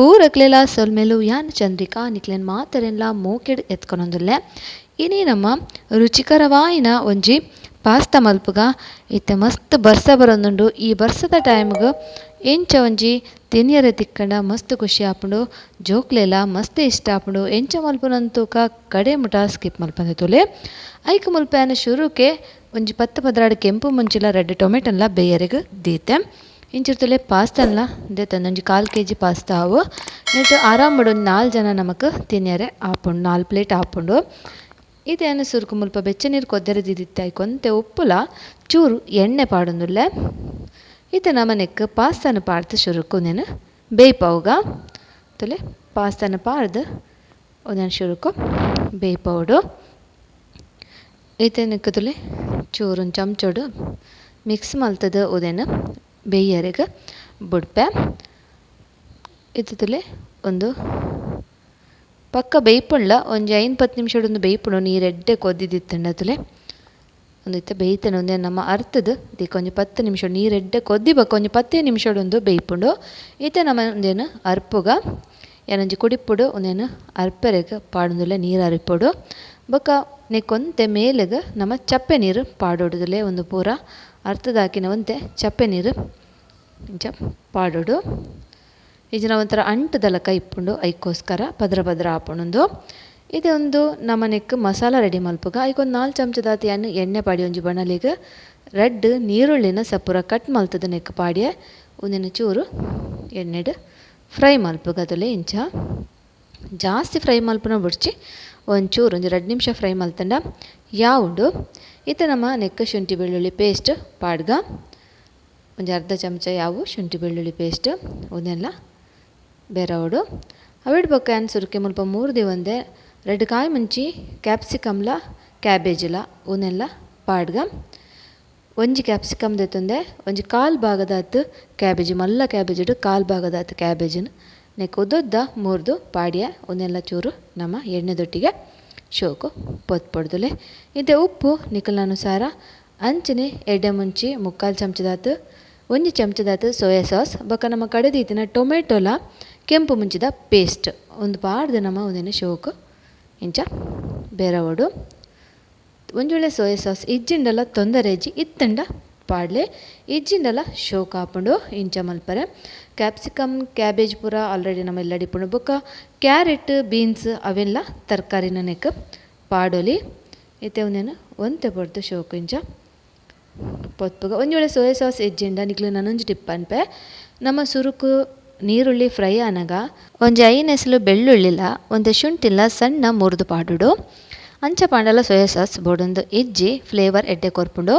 ಪೂರಕ್ಲೆಲ ಸೊಲ್ಮೆಲು ಯಾನ್ ಚಂದ್ರಿಕಾ ನಿಕ್ಲೆನ್ ಮಾತೆರೆನ್ಲ ಮೂಕೆಡ್ ಎತ್ಕೊನೊಂದುಲ್ಲೆ. ಇನಿ ನಮ್ಮ ರುಚಿಕರವಾಯಿನ ಒಂಜಿ ಪಾಸ್ತ ಮಲ್ಪುಗ ಇತ್ತೆ ಮಸ್ತ್ ಬರ್ಸ ಬರೊಂದುಂಡು. ಈ ಬರ್ಸದ ಟೈಮ್ಗ್ ಎಂಚ ಒಂಜಿ ತಿನಿಯರೆ ತಿಕ್ಕಂಡ ಮಸ್ತ್ ಖುಷಿ ಆಪುಂಡು. ಜೋಕ್ಲೆಲ ಮಸ್ತ್ ಇಷ್ಟ ಆಪುಂಡು. ಎಂಚ ಮಲ್ಪುನಂತೂಕ ಕಡೆ ಮುಟ ಸ್ಕಿಪ್ ಮಲ್ಪಂದೆ ತುಲೆ ಐಕ್ ಮುಲ್ಪೆನ ಶುರುಕೆ ಒಂಜಿ ಪತ್ತ ಪದ್ರಾಡ್ ಕೆಂಪು ಮುಂಚಿಲ ರೆಡ್ ಟೊಮೆಟೊಲ್ಲ ಬೇಯರಿಗೆ ದೀತೆ. ಇಂಚಿರ್ತುಲೆ ಪಾಸ್ತನ್ಲ ದೆತೊಂದು ಒಂಜಿ ಕಾಲ್ ಕೆ ಜಿ ಪಾಸ್ತ ಅವು ನೆಟ್ ಆರಾಮಡ್ ನಾಲ್ ಜನ ನಮಕ್ ತಿನ್ಯರೆ ಆಪುಂಡು ನಾಲ್ ಪ್ಲೇಟ್ ಆಪುಂಡು ಇದೇನು ಸುರುಕು ಮುಲ್ಪ ಬೆಚ್ಚ ನೀರು, ಕೊದ್ದೆರೆ ಕೊಂತೆ ಉಪ್ಪುಲ, ಚೂರು ಎಣ್ಣೆ ಪಾಡೊಂದುಲ್ಲೆ. ಇತ್ತೆ ನಮನೆಕ್ ಪಾಸ್ತನ ಪಾಡ್ದ್ ಶುರುಕು ಉಂದೆನ್ ಬೇಯ್ಪವುಗ ತುಲೆ ಪಾಸ್ತನ ಪಾಡ್ದು ಉಂದೆನ್ ಶುರುಕು ಬೇ ಇತ್ತೆ ನಿಕ್ ತುಲೆ, ಚೂರು ಚಮಚೊಡು ಮಿಕ್ಸ್ ಮಲ್ತದ ಉದೆನ್ ಬೇಯ್ಯರೆಗ್ ಬುಡ್ಪೆ. ಇತ್ತಿತ್ತುಲೆ ಒಂದು ಪಕ್ಕ ಬೇಯ್ಪುಂಡ್ಲ ಒಂಜಿ ಐನ್ ಪತ್ತು ನಿಮಿಷಡ್ ಒಂದು ಬೇಯ್ಪುಂಡು ನೀರು ಎಡ್ಡೆ ಕೊದ್ದಿದಿತ್ತಂಡ ತುಲೆ ಒಂದು ಇತ್ತೆ ಬೇಯ್ತಾನೆ, ಒಂದೇ ನಮ್ಮ ಅರ್ತದ. ಇದಕ್ಕೆ ಒಂಜಿ ಪತ್ತು ನಿಮಿಷ ನೀರು ಎಡ್ಡೆ ಕೊದ್ದಿ ಬಕ್ಕ, ಒಂಜಿ ಪತ್ತೇ ನಿಮಿಷಡ್ ಒಂದು ಬೇಯ್ಪುಂಡು ಇತ್ತೆ ನಮ್ಮ ಒಂದೇನು ಅರ್ಪುಗ ಏನೊಂಜಿ ಕುಡಿಪುಡು ಒಂದೇನು ಅರ್ಪೆರೆಗ್ ಪಾಡೋದಿಲ್ಲ ನೀರು ಅರಿಪೊಡು. ಬೊಕ ಕೊಂತೆ ಮೇಲೆಗೆ ನಮ್ಮ ಚಪ್ಪೆ ನೀರು ಪಾಡೋಡೋದಿಲ್ಲ ಒಂದು ಪೂರ ಅರ್ತದಾಕಿನ ಒಂತೆ ಚಪ್ಪೆ ನೀರು ಇಂಚ ಪಾಡೋಡು. ಇಜ್ಜಿನ ಒಂಥರ ಕೈ ಇಪ್ಪುಂಡು, ಐಕೋಸ್ಕರ ಪದ್ರ ಪದ್ರ ಹಾಪಣೊಂದು ಇದೊಂದು ನಮನೆಕ್ ಮಸಾಲ ರೆಡಿ ಮಲ್ಪುಗ. ಐಕೊಂದು ನಾಲ್ಕು ಚಮಚದಾತಿ ಅನ್ನು ಎಣ್ಣೆ ಪಾಡಿ ಒಂಜಿ ಬಣಲೆಗ್. ರೆಡ್ ನೀರುಳ್ಳಿನ ಸಪುರ ಕಟ್ ಮಲ್ತದ ನೆಕ್ ಪಾಡಿಯ. ಒಂದಿನ ಚೂರು ಎಣ್ಣೆಡ್ ಫ್ರೈ ಮಲ್ಪುಗ ಅದುಲೆ ಇಂಚ. ಜಾಸ್ತಿ ಫ್ರೈ ಮಲ್ಪುನ ಬುಡ್ಚಿ ಒಂಚೂರು ಒಂದು ಎರಡು ನಿಮಿಷ ಫ್ರೈ ಮಲ್ತಂಡ. ಯಾವುಂಡು? ಇತ್ತೆ ನಮ್ಮ ನೆಕ್ಕ ಶುಂಠಿ ಬೆಳ್ಳುಳ್ಳಿ ಪೇಸ್ಟ್ ಪಾಡ್ಗ. ಒಂದು ಅರ್ಧ ಚಮಚ ಯಾವು ಶುಂಠಿ ಬೆಳ್ಳುಳ್ಳಿ ಪೇಸ್ಟ್ ಒಂದೆಲ್ಲ ಬೆರವುಡು ಅವಿಡ್ ಬೊಕ ಆನ್ ಸುರ್ಕೆ ಮುಲ್ಪ ಮೂರು ದಿವಂದೆ ರೆಡ್ ಕಾಯಿ ಮುಂಚಿ ಕ್ಯಾಪ್ಸಿಕಮ್ಲ ಕ್ಯಾಬೇಜ್ಲ ಉನೆಲ್ಲ ಪಾಡ್ಗ. ಒಂಜಿ ಕ್ಯಾಪ್ಸಿಕಮ್ ದೆತ್ತಂದೆ ಒಂಜಿ ಕಾಲು ಭಾಗದಾತ್ ಕ್ಯಾಬೇಜ್ ಮಲ್ಲ ಕ್ಯಾಬೇಜ್ ಇಟ್ಟು ಕಾಲು ಭಾಗದಾತ್ ಕ್ಯಾಬೇಜನ್ನು ನೆಕ್ ಉದ್ದ ಮೂರ್ದು ಪಾಡಿಯ ಉನೆಲ್ಲ ಚೂರು ನಮ್ಮ ಎಣ್ಣೆದೊಟ್ಟಿಗೆ. ಶೋಕು ಪೊತ್ಪೊಡ್ದುಲೆ ಇದೆ ಉಪ್ಪು ನಿಕಲನುಸಾರ ಅಂಚನೆ ಎಡ್ಡೆ ಮುಂಚಿ, ಮುಕ್ಕಾಲು ಚಮಚದಾತ ಒಂಜಿ ಚಮಚದಾತ ಸೋಯಾ ಸಾಸ್. ಬೊಕ್ಕ ನಮ್ಮ ಕಡೆದೀತಿನ ಟೊಮೆಟೊಲ ಕೆಂಪು ಮುಂಚಿದ ಪೇಸ್ಟ್. ಒಂದು ಪಾಡ್ದ್ ನಮ್ಮ ಒಂದಿನ ಶೋಕು. ಇಂಚ ಬೇರವಡು ಒಂಜೊಳ್ಳೆ ಸೋಯಾ ಸಾಸ್. ಇಜ್ಜಿಂಡಲ ತೊಂದರೆ ಇಜ್ಜಿ ಇತ್ತಂಡ ಪಾಡ್ಲೆ ಇಜ್ಜಿಂಡಲ ಶೋ ಆಪುಂಡು ಇಂಚ ಮಲ್ಪರೆ ಕ್ಯಾಪ್ಸಿಕಮ್ ಕ್ಯಾಬೇಜ್ ಪೂರ, ಆಲ್ರೆಡಿ ನಮ ಎಲ್ಲ ಡಿಪ್ಪುಂಡು ಬೊಕ ಕ್ಯಾರೆಟ್, ಬೀನ್ಸ್, ಅವೆಲ್ಲ ತರಕಾರಿನ ನೆಕ್ ಪಾಡೊಲಿ. ಇತ್ತೆ ಒಂದೇನು ಒಂತೆ ಪೊರ್ತು ಶೋಕು ಇಂಚ. ಪೊತ್ಪುಗ ವೇಳೆ ಸೋಯಾ ಸಾಸ್ ಎಜ್ಜಿಂಡ ನಿಕ್ಲೆ ನನ್ನೊಂಜು ಟಿಪ್ ಅನ್ಪೆ ನಮ್ಮ ಸುರುಕು ನೀರುಳ್ಳಿ ಫ್ರೈ ಅನಗ ಒಂಜಿ ಐನ್ ಎಸಲು ಬೆಳ್ಳುಳ್ಳಿಲ ಒಂದು ಶುಂಠಿಲ್ಲ ಸಣ್ಣ ಮುರಿದು ಪಾಡುಡು. ಅಂಚ ಪಾಂಡಲ ಸೋಯಾ ಸಾಸ್ ಬೋಡೊಂದು ಇಜ್ಜಿ, ಫ್ಲೇವರ್ ಎಡ್ಡೆ ಕೊರ್ಪುಂಡು.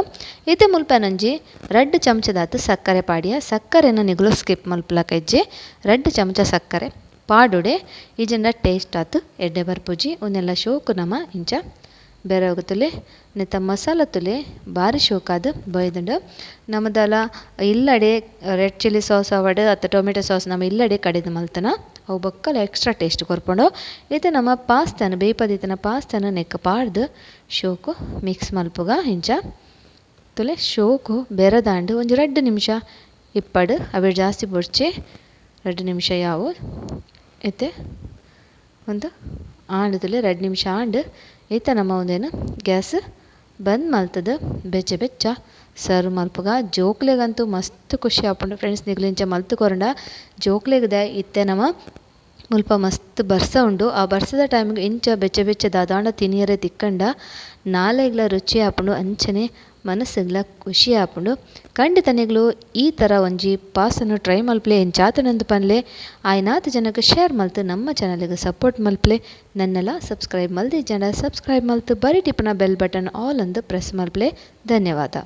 ಇದೆ ಮುಲ್ಪನಂಜಿ ರಡ್ಡ್ ಚಮಚದಾತ ಸಕ್ಕರೆ ಪಾಡಿಯ. ಸಕ್ಕರೆನ ನಿಗುಲು ಸ್ಕಿಪ್ ಮಲ್ಪಲಕ ಇಜ್ಜಿ. ರಡ್ಡ್ ಚಮಚ ಸಕ್ಕರೆ ಪಾಡುಡೆ. ಇಜನ ಟೇಸ್ಟ್ ಆತು ಎಡ್ಡೆ ಬರ್ಪುಜಿ. ಉನ್ನೆಲ್ಲ ಶೋಕು ನಮ ಇಂಚ. ಬೇರೆ ತುಲೆ, ನೆತ್ತ ಮಸಾಲ ತುಲೆ ಬಾರಿ ಶೋಕಾದ್ ಬೈದುಂಡು ನಮ್ಮದಲ್ಲ ಇಲ್ಲಡೆ ರೆಡ್ ಚಿಲ್ಲಿ ಸಾಸ್ ಅವಡ್, ಅತ್ತ ಟೊಮೆಟೊ ಸಾಸ್ ನಮ್ಮ ಇಲ್ಲಡೆ ಕಡಿದು ಮಲ್ತನ. ಅವು ಬಕ್ಕಲ ಎಕ್ಸ್ಟ್ರಾ ಟೇಸ್ಟ್ ಕೊರ್ಪುಂಡು. ಇತ್ತೆ ನಮ್ಮ ಪಾಸ್ತನ ಪದೀತನ ಪಾಸ್ತನ ನೆಕ್ ಪಾಡ್ದು ಶೋಕು ಮಿಕ್ಸ್ ಮಲ್ಪುಗ ಇಂಚ ತುಲೆ ಶೋಕು ಬೆರದಾಂಡ್ ಒಂಜಿ ರಡ್ಡ್ ನಿಮಿಷ ಇಪ್ಪಡು ಅವೆಡ್ ಜಾಸ್ತಿ ಬುಡ್ಚಿ ರಡ್ಡ್ ನಿಮಿಷ ಯಾವು ಇತ್ತೆ ಒಂದು ಆಂಡ್ ತುಲೆ ರಡ್ಡ್ ನಿಮಿಷ ಆಂಡ್. ಇತ್ತ ನಮ್ಮ ಒಂದೇನು ಗ್ಯಾಸ್ ಬಂದ್ ಮಲ್ತದ, ಬೆಚ್ಚ ಬೆಚ್ಚ. ಸರ್ವ್ ಮಲ್ಪಗ, ಜೋಕ್ಲೆಗಂತೂ ಮಸ್ತ್ ಖುಷಿ ಆಪುಂಡು ಫ್ರೆಂಡ್ಸ್ ನಿಕ್ಲೆಂಚ ಮಲ್ತ್ ಕೊರಂಡ. ಜೋಕ್ಲೆಗ್ದೆ ಇತ್ತೆ ನಮ ಮುಲ್ಪ ಮಸ್ತ್ ಬರ್ಸ ಉಂಡು. ಆ ಬರ್ಸದ ಟೈಮ್ಗೆ ಇಂಚ ಬೆಚ್ಚ ಬೆಚ್ಚ ದಾದಾಂಡ ತಿನಿಯರೆ ತಿಕ್ಕಂಡ. ನಾಲೆಗ್ಲ ರುಚಿ ಆಪುಂಡು, ಅಂಚನೆ ಮನಸ್ಸಿಗ್ಲ ಖುಷಿ ಆಪುಂಡು. ಖಂಡಿತ ಈ ಥರ ಒಂಜಿ ಪಾಸನ್ನು ಟ್ರೈ ಮಲ್ಪಲೆ ಎಂಚಾತನೆಂದು ಪನ್ಲೆ ಆಯ್ನಾತ ಜನಕ್ ಶೇರ್ ಮಲ್ತು, ನಮ್ಮ ಚಾನಲ್ಗೆ ಸಪೋರ್ಟ್ ಮಲ್ಪಲೆ. ನನ್ನೆಲ್ಲ ಸಬ್ಸ್ಕ್ರೈಬ್ ಮಲ್ದಿ ಜನ, ಸಬ್ಸ್ಕ್ರೈಬ್ ಮಲ್ತ್ ಬರಿಟಿಪ್ಪುನ ಬೆಲ್ ಬಟನ್ ಆಲ್ ಅಂದ್ ಪ್ರೆಸ್ ಮಲ್ಪಲೆ. ಧನ್ಯವಾದ.